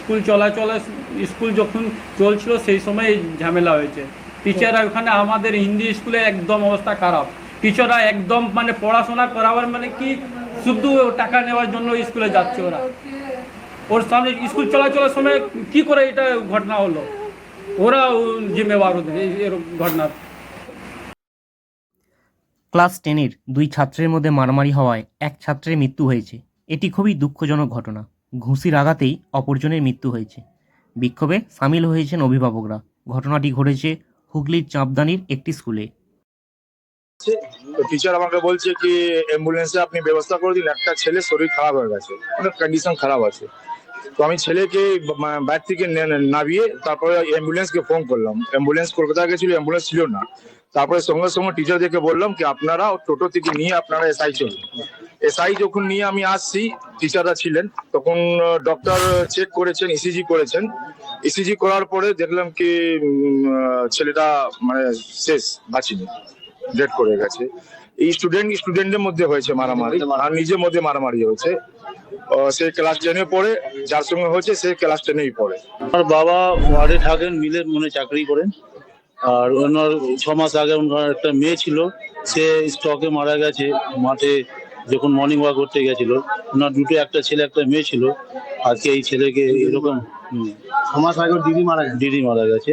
School চলাচলে, school যখন চলছিল সেই সময় ঝামেলা হয়েছে। টিচাররা ওখানে, আমাদের হিন্দি স্কুলে একদম অবস্থা খারাপ। টিচাররা একদম মানে পড়াশোনা করাবার মানে কি, শুধু টাকা নেওয়ার জন্য স্কুলে যাচ্ছে ওরা। ওর সামনে স্কুল চলাচলের সময় কি করে এটা ঘটনা হলো? ওরা জিম্মেবার এর ঘটনার ক্লাস টেনের দুই ছাত্রের মধ্যে মারামারি হওয়ায় এক ছাত্রের মৃত্যু হয়েছে। এটি খুবই দুঃখজনক ঘটনা। ঘুষির আঘাতেই অপরজনের মৃত্যু হয়েছে। বিক্ষোভে সামিল হয়েছেন অভিভাবকরা। ঘটনাটি ঘটেছে হুগলির চাঁপদানির একটি স্কুলে। তো টিচার আমাকে বলছে কি, অ্যাম্বুলেন্সে আপনি ব্যবস্থা করে দিন, একটা ছেলে শরীর খারাপ হয়ে গেছে অনেক কন্ডিশন খারাপ আছে। তো আমি ছেলেকে বাইরে থেকে নামিয়ে তারপরে অ্যাম্বুলেন্সকে ফোন করলাম। অ্যাম্বুলেন্স কলকাতা গেছিল, অ্যাম্বুলেন্স ছিল না। তারপরে সঙ্গে সঙ্গে টিচারদেরকে বললাম কি, আপনারা টোটো থেকে নিয়ে আপনারা এসআই চলুন। এসআই যখন নিয়ে আমি আসছি টিচাররা ছিলেন তখন ডক্টর চেক করেছেন ইসিজি করেছেন। ইসিজি করার পরে দেখলাম কি ছেলেটা মানে শেষ বাঁচিনি ডেট করে গেছে। এই স্টুডেন্ট স্টুডেন্টের মধ্যে হয়েছে মারামারি আর নিজের মধ্যে মারামারি হয়েছে। সে ক্লাস টেনে পড়ে যার সঙ্গে হয়েছে সে ক্লাস টেনেই পড়ে। আমার বাবা ওয়ার্ডে থাকেন মিলে মনে চাকরি করেন। আর ওনার ছ মাস আগে ওনার একটা মেয়ে ছিল সে স্টকে মারা গেছে মাঠে যখন মর্নিং ওয়াক করতে গেছিল ওনার দুটো একটা ছেলে একটা মেয়ে ছিল। আজকে এই ছেলেকে এরকম ছ মাস আগে দিদি মারা দিদি মারা গেছে।